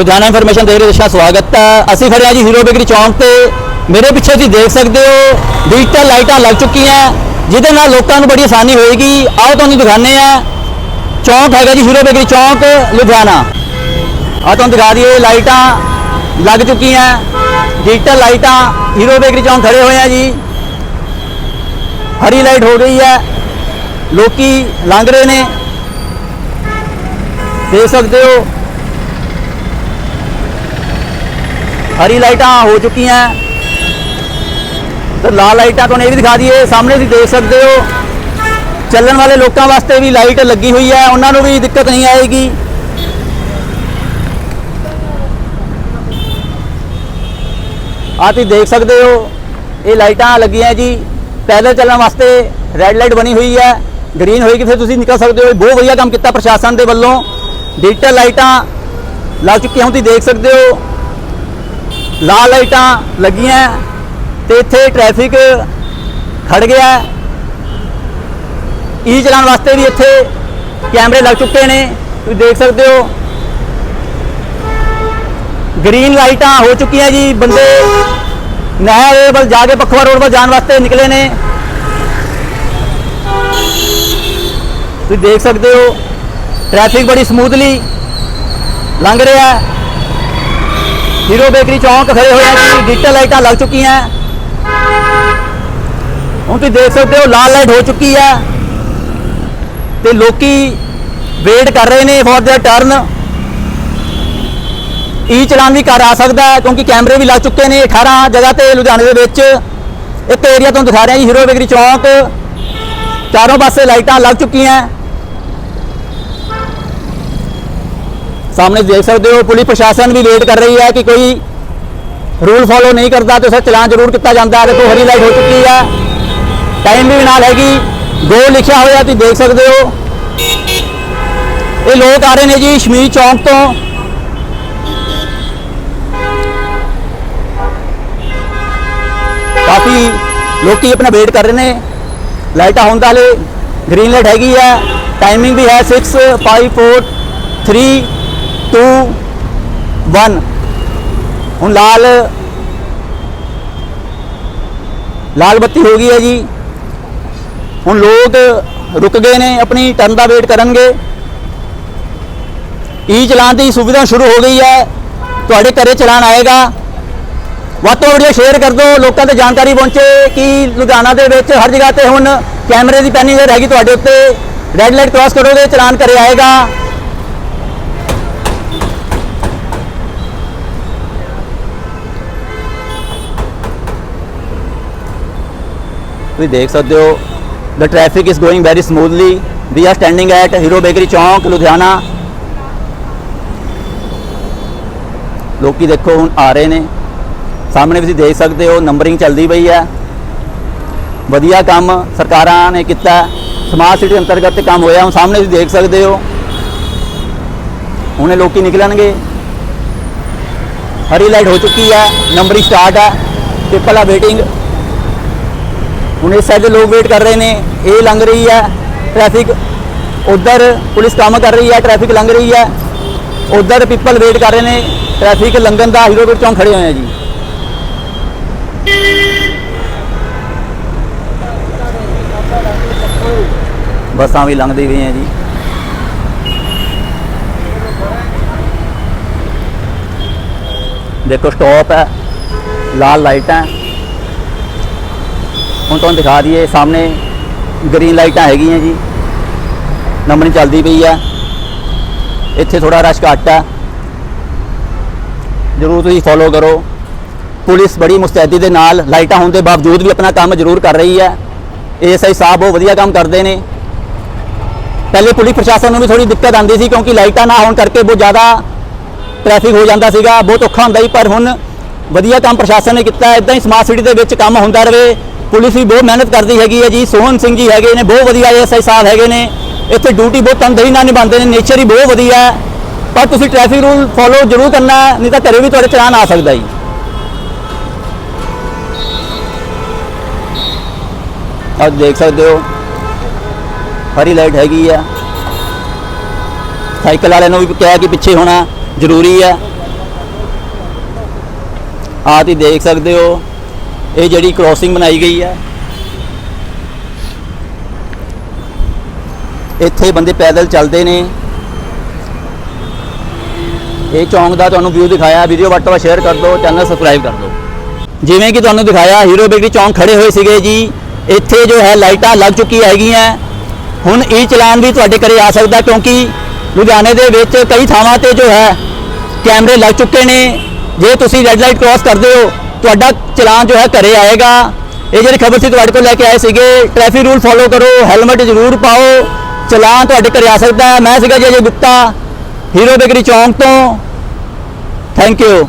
Ludhiana information ਦੇ ਰਹੇ ਦਰਸ਼ਕਾਂ ਸਵਾਗਤ ਹੈ। ਅਸੀਂ ਖੜੇ ਹਾਂ ਜੀ ਹੀਰੋ ਬੇਕਰੀ ਚੌਂਕ ਤੇ। ਮੇਰੇ ਪਿੱਛੇ ਤੁਸੀਂ ਦੇਖ ਸਕਦੇ ਹੋ ਡਿਜੀਟਲ ਲਾਈਟਾਂ ਲੱਗ ਚੁੱਕੀਆਂ ਜਿਹਦੇ ਨਾਲ ਲੋਕਾਂ ਨੂੰ ਬੜੀ ਆਸਾਨੀ ਹੋਏਗੀ। ਆਓ ਤੁਹਾਨੂੰ ਦਿਖਾਉਂਦੇ ਆ ਚੌਂਕ ਹੈਗਾ ਜੀ ਹੀਰੋ ਬੇਕਰੀ ਚੌਂਕ, ਲੁਧਿਆਣਾ। ਆ ਤੁਹਾਨੂੰ ਦਿਖਾ ਦਈਏ, ਲਾਈਟਾਂ ਲੱਗ ਚੁੱਕੀਆਂ ਡਿਜੀਟਲ ਲਾਈਟਾਂ, ਹੀਰੋ ਬੇਕਰੀ ਚੌਂਕ ਖੜੇ ਹੋਏ ਆ ਜੀ। ਹਰੀ ਲਾਈਟ ਹੋ ਗਈ ਹੈ। ਲੋਕੀ ਲੰਘ ਰਹੇ ਨੇ। ਦੇਖ ਸਕਦੇ ਹੋ ਹਰੀ ਲਾਈਟਾਂ ਹੋ ਚੁੱਕੀਆਂ। ਤੇ ਲਾਲ ਲਾਈਟਾਂ ਤੁਹਾਨੂੰ ਇਹ ਵੀ ਦਿਖਾ ਦਈਏ, ਸਾਹਮਣੇ ਤੁਸੀਂ ਦੇਖ ਸਕਦੇ ਹੋ। ਚੱਲਣ ਵਾਲੇ ਲੋਕਾਂ ਵਾਸਤੇ ਵੀ ਲਾਈਟ ਲੱਗੀ ਹੋਈ ਹੈ, ਉਹਨਾਂ ਨੂੰ ਵੀ ਦਿੱਕਤ ਨਹੀਂ ਆਏਗੀ। ਆਹ ਤੁਸੀਂ ਦੇਖ ਸਕਦੇ ਹੋ, ਇਹ ਲਾਈਟਾਂ ਲੱਗੀਆਂ ਜੀ। ਪੈਦਲ ਚੱਲਣ ਵਾਸਤੇ ਰੈੱਡ ਲਾਈਟ ਬਣੀ ਹੋਈ ਹੈ, ਗ੍ਰੀਨ ਹੋਏਗੀ ਫਿਰ ਤੁਸੀਂ ਨਿਕਲ ਸਕਦੇ ਹੋ। ਬਹੁਤ ਵਧੀਆ ਕੰਮ ਕੀਤਾ ਪ੍ਰਸ਼ਾਸਨ ਦੇ ਵੱਲੋਂ। ਡਿਜੀਟਲ ਲਾਈਟਾਂ ਲੱਗ ਚੁੱਕੀਆਂ ਹੁਣ ਤੁਸੀਂ ਦੇਖ ਸਕਦੇ ਹੋ। ਲਾਲ ਲਾਈਟਾਂ ਲੱਗੀਆਂ ਤੇ ਇੱਥੇ ਟ੍ਰੈਫਿਕ ਖੜ ਗਿਆ ਹੈ। ਈ ਚਲਾਉਣ ਵਾਸਤੇ ਵੀ ਇੱਥੇ ਕੈਮਰੇ ਲੱਗ ਚੁੱਕੇ ਨੇ ਤੁਸੀਂ ਦੇਖ ਸਕਦੇ ਹੋ ਗ੍ਰੀਨ ਲਾਈਟਾਂ ਹੋ ਚੁੱਕੀਆਂ ਜੀ ਬੰਦੇ ਨਹਿਰ ਵੱਲ ਜਾ ਕੇ ਪਖਵਾ ਰੋਡ ਵੱਲ ਜਾਣ ਵਾਸਤੇ ਨਿਕਲੇ ਨੇ ਤੁਸੀਂ ਦੇਖ ਸਕਦੇ ਹੋ ਟ੍ਰੈਫਿਕ ਬੜੀ ਸਮੂਥਲੀ ਲੰਘ ਰਿਹਾ ਹੈ ਹੀਰੋ ਬੇਕਰੀ ਚੌਂਕ ਖੜੇ ਹੋਏ ਆ ਜੀ ਡਿਜੀਟਲ ਲਾਈਟਾਂ ਲੱਗ ਚੁੱਕੀਆਂ ਹੁਣ ਤੁਸੀਂ ਦੇਖ ਸਕਦੇ ਹੋ ਲਾਲ ਲਾਈਟ ਹੋ ਚੁੱਕੀ ਹੈ ਤੇ ਲੋਕੀ ਵੇਟ ਕਰ ਰਹੇ ਨੇ for their turn E challan ਵੀ ਕਰ ਆ ਸਕਦਾ ਹੈ ਕਿਉਂਕਿ ਕੈਮਰੇ ਵੀ ਲੱਗ ਚੁੱਕੇ ਨੇ 18 ਜਗ੍ਹਾ ਤੇ ਲੁਧਿਆਣੇ ਦੇ ਵਿੱਚ ਇੱਕ ਏਰੀਆ ਤੁਹਾਨੂੰ ਦਿਖਾ ਰਿਹਾ ਜੀ ਹੀਰੋ ਬੇਕਰੀ ਚੌਂਕ ਚਾਰੋਂ ਪਾਸੇ ਲਾਈਟਾਂ ਲੱਗ ਚੁੱਕੀਆਂ ਸਾਹਮਣੇ ਦੇਖ ਸਕਦੇ ਹੋ, ਪੁਲਿਸ ਪ੍ਰਸ਼ਾਸਨ ਵੀ ਵੇਟ ਕਰ ਰਹੀ ਹੈ ਕਿ ਕੋਈ ਰੂਲ ਫੋਲੋ ਨਹੀਂ ਕਰਦਾ ਤੇ ਉਸੇ ਚਲਾਨ ਜ਼ਰੂਰ ਕੀਤਾ ਜਾਂਦਾ ਹੈ। ਦੇਖੋ, ਹਰੀ ਲਾਈਟ ਹੋ ਚੁੱਕੀ ਹੈ। ਟਾਈਮ ਵੀ ਨਾਲ ਹੈਗੀ। ਗੋ ਲਿਖਿਆ ਹੋਇਆ, ਤੁਸੀਂ ਦੇਖ ਸਕਦੇ ਹੋ। ਇਹ ਲੋਕ ਆ ਰਹੇ ਨੇ ਜੀ ਸ਼ਮੀਰ ਚੌਂਕ ਤੋਂ। ਕਾਫੀ ਲੋਕੀ ਆਪਣਾ ਵੇਟ ਕਰ ਰਹੇ ਨੇ। ਲਾਈਟਾਂ ਹੁਣ ਤਾਂ ਹਲੇ ਗ੍ਰੀਨ ਲਾਈਟ ਹੈਗੀ ਹੈ। ਟਾਈਮਿੰਗ ਵੀ ਹੈ 6 5 4 3 2 1 ਹੁਣ ਲਾਲ ਲਾਲ ਬੱਤੀ ਹੋ ਗਈ ਹੈ ਜੀ। ਹੁਣ ਲੋਕ ਰੁਕ ਗਏ ਨੇ, ਆਪਣੀ ਟਰਨ ਦਾ ਵੇਟ ਕਰਨਗੇ। ਈ ਚਲਾਨ ਦੀ ਸੁਵਿਧਾ ਸ਼ੁਰੂ ਹੋ ਗਈ ਹੈ। ਤੁਹਾਡੇ ਘਰੇ ਚਲਾਨ ਆਏਗਾ। ਵੱਧ ਤੋਂ ਵੱਧ ਸ਼ੇਅਰ ਕਰ ਦਿਓ, ਲੋਕਾਂ ਤੇ ਜਾਣਕਾਰੀ ਪਹੁੰਚੇ ਕਿ ਲੁਧਿਆਣਾ ਦੇ ਵਿੱਚ ਹਰ ਜਗ੍ਹਾ ਤੇ ਹੁਣ ਕੈਮਰੇ ਦੀ ਪੈਨਿੰਗ ਰਹੇਗੀ ਤੁਹਾਡੇ ਉੱਤੇ। ਰੈੱਡ ਲਾਈਟ ਕ੍ਰਾਸ ਕਰੋਗੇ, ਚਲਾਨ ਘਰੇ ਆਏਗਾ। ਤੁਸੀਂ ਦੇਖ ਸਕਦੇ ਹੋ, the traffic is going very smoothly. We are standing at hero bakery ਚੌਂਕ ਲੁਧਿਆਣਾ ਲੋਕੀ ਦੇਖੋ, ਹੁਣ ਆ ਰਹੇ ਨੇ। ਸਾਹਮਣੇ ਤੁਸੀਂ ਦੇਖ ਸਕਦੇ ਹੋ ਨੰਬਰਿੰਗ ਚੱਲਦੀ ਪਈ ਹੈ। ਵਧੀਆ ਕੰਮ ਸਰਕਾਰਾਂ ਨੇ ਕੀਤਾ। ਸਮਾਰਟ ਸਿਟੀ ਅੰਤਰਗਤ ਤੇ ਕੰਮ ਹੋਇਆ। ਹੁਣ ਸਾਹਮਣੇ ਤੁਸੀਂ ਦੇਖ ਸਕਦੇ ਹੋ। ਹੁਣੇ ਲੋਕੀ ਨਿਕਲਣਗੇ। ਹਰੀ ਲਾਈਟ ਹੋ ਚੁੱਕੀ ਹੈ। ਨੰਬਰਿੰਗ ਸਟਾਰਟ ਹੈ। ਪੀਪਲ ਆ ਵੇਟਿੰਗ ਹੁਣ ਇਸ ਸਾਈਡ ਦੇ ਲੋਕ ਵੇਟ ਕਰ ਰਹੇ ਨੇ, ਇਹ ਲੰਘ ਰਹੀ ਹੈ ਟ੍ਰੈਫਿਕ ਉਧਰ ਪੁਲਿਸ ਕੰਮ ਕਰ ਰਹੀ ਹੈ ਟ੍ਰੈਫਿਕ ਲੰਘ ਰਹੀ ਹੈ, ਉਧਰ ਪੀਪਲ ਵੇਟ ਕਰ ਰਹੇ ਨੇ ਟ੍ਰੈਫਿਕ ਲੰਘਣ ਦਾ ਹੀਰੋ ਚੌਂਕ ਖੜੇ ਹੋਏ ਆ ਜੀ। ਬੱਸਾਂ ਵੀ ਲੰਘਦੀ ਪਈਆਂ ਜੀ। ਦੇਖੋ ਸਟਾਪ ਹੈ, ਲਾਲ ਲਾਈਟਾਂ ਹੁਣ ਤੁਹਾਨੂੰ ਦਿਖਾ ਦਈਏ, ਸਾਹਮਣੇ ਗ੍ਰੀਨ ਲਾਈਟਾਂ ਹੈਗੀਆਂ ਜੀ। ਨੰਬਰਿੰਗ ਚੱਲਦੀ ਪਈ ਆ। ਇੱਥੇ ਥੋੜਾ ਰਸ਼ ਘੱਟ ਆ। ਜ਼ਰੂਰ ਤੁਸੀਂ ਫੋਲੋ ਕਰੋ। ਪੁਲਿਸ ਬੜੀ ਮੁਸਤੈਦੀ ਦੇ ਨਾਲ ਲਾਈਟਾਂ ਹੋਣ ਦੇ ਬਾਵਜੂਦ ਵੀ ਆਪਣਾ ਕੰਮ ਜ਼ਰੂਰ ਕਰ ਰਹੀ ਹੈ ਏਐਸਆਈ ਸਾਹਿਬ ਬਹੁਤ ਵਧੀਆ ਕੰਮ ਕਰਦੇ ਨੇ। ਪਹਿਲੇ ਪੁਲਿਸ ਪ੍ਰਸ਼ਾਸਨ ਨੂੰ ਵੀ ਥੋੜੀ ਦਿੱਕਤ ਆਉਂਦੀ ਸੀ ਕਿਉਂਕਿ ਲਾਈਟਾਂ ਨਾ ਹੋਣ ਕਰਕੇ ਬਹੁਤ ਜ਼ਿਆਦਾ ਟ੍ਰੈਫਿਕ ਹੋ ਜਾਂਦਾ ਸੀਗਾ, ਬਹੁਤ ਔਖਾ ਹੁੰਦਾ ਸੀ, ਪਰ ਹੁਣ ਵਧੀਆ ਕੰਮ ਪ੍ਰਸ਼ਾਸਨ ਨੇ ਕੀਤਾ। ਇਦਾਂ ਹੀ ਸਮਾਰਟ ਸਿਟੀ ਦੇ ਵਿੱਚ ਕੰਮ ਹੁੰਦਾ ਰਹੇ। ਪੁਲਿਸ ਵੀ ਬਹੁਤ ਮਿਹਨਤ ਕਰਦੀ ਹੈਗੀ ਹੈ ਜੀ ਸੋਹਨ ਸਿੰਘ ਜੀ ਹੈਗੇ ਨੇ, ਬਹੁਤ ਵਧੀਆ ਐਸਆਈ ਸਾਹਿਬ ਹੈਗੇ ਨੇ। ਇੱਥੇ ਡਿਊਟੀ ਬਹੁਤ ਤਨਦੇਹੀ ਨਾਲ ਨਿਭਾਉਂਦੇ ਨੇ ਨੇਚਰ ਹੀ ਬਹੁਤ ਵਧੀਆ ਹੈ। ਪਰ ਤੁਸੀਂ ਟ੍ਰੈਫਿਕ ਰੂਲ ਫੋਲੋ ਜ਼ਰੂਰ ਕਰਨਾ, ਨਹੀਂ ਤਾਂ ਘਰੇ ਵੀ ਤੁਹਾਡੇ ਚਲਾਨ ਆ ਸਕਦਾ ਜੀ। ਆਹ ਦੇਖ ਸਕਦੇ ਹੋ, ਹਰੀ ਲਾਈਟ ਹੈਗੀ ਆ ਸਾਈਕਲ ਵਾਲਿਆਂ ਨੂੰ ਵੀ ਕਿਹਾ ਕਿ ਪਿੱਛੇ ਹੋਣਾ ਜ਼ਰੂਰੀ ਹੈ। ਆਹ ਤੁਸੀਂ ਦੇਖ ਸਕਦੇ ਹੋ ਇਹ ਜਿਹੜੀ ਕ੍ਰੋਸਿੰਗ ਬਣਾਈ ਗਈ ਹੈ। ਇੱਥੇ ਬੰਦੇ ਪੈਦਲ ਚੱਲਦੇ ਨੇ। ਇਹ ਚੌਂਕ ਦਾ ਤੁਹਾਨੂੰ ਵਿਊ ਦਿਖਾਇਆ ਵੀਡੀਓ ਵੱਧ ਤੋਂ ਵੱਧ ਸ਼ੇਅਰ ਕਰ ਦਿਓ ਚੈਨਲ ਸਬਸਕ੍ਰਾਈਬ ਕਰ ਦਿਓ। ਜਿਵੇਂ ਕਿ ਤੁਹਾਨੂੰ ਦਿਖਾਇਆ ਹੀਰੋ ਬੇਕਰੀ ਚੌਂਕ ਖੜੇ ਹੋਏ ਸੀਗੇ ਜੀ। ਇੱਥੇ ਜੋ ਹੈ, ਲਾਈਟਾਂ ਲੱਗ ਚੁੱਕੀ ਹੈਗੀਆਂ। ਹੁਣ ਇਹ ਚਲਾਨ ਵੀ ਤੁਹਾਡੇ ਘਰੇ ਆ ਸਕਦਾ ਕਿਉਂਕਿ ਲੁਧਿਆਣੇ ਦੇ ਵਿੱਚ ਕਈ ਥਾਵਾਂ ਤੇ ਜੋ ਹੈ, ਕੈਮਰੇ ਲੱਗ ਚੁੱਕੇ ਨੇ। ਜੇ ਤੁਸੀਂ ਰੈੱਡ ਲਾਈਟ ਕ੍ਰਾਸ ਕਰਦੇ ਹੋ ਤੁਹਾਡਾ ਚਲਾਨ ਜੋ ਹੈ ਘਰੇ ਆਏਗਾ। ਇਹ ਜਿਹੜੀ ਖਬਰ ਸੀ ਤੁਹਾਡੇ ਕੋਲ ਲੈ ਕੇ ਆਏ ਸੀਗੇ। ਟ੍ਰੈਫਿਕ ਰੂਲ ਫੋਲੋ ਕਰੋ ਹੈਲਮਟ ਜ਼ਰੂਰ ਪਾਓ। ਚਲਾਨ ਤੁਹਾਡੇ ਘਰੇ ਆ ਸਕਦਾ ਹੈ। ਮੈਂ ਸੀਗਾ ਜੀ ਅਜੇ ਗੁਪਤਾ ਹੀਰੋ ਬੇਕਰੀ ਚੌਂਕ ਤੋਂ। Thank you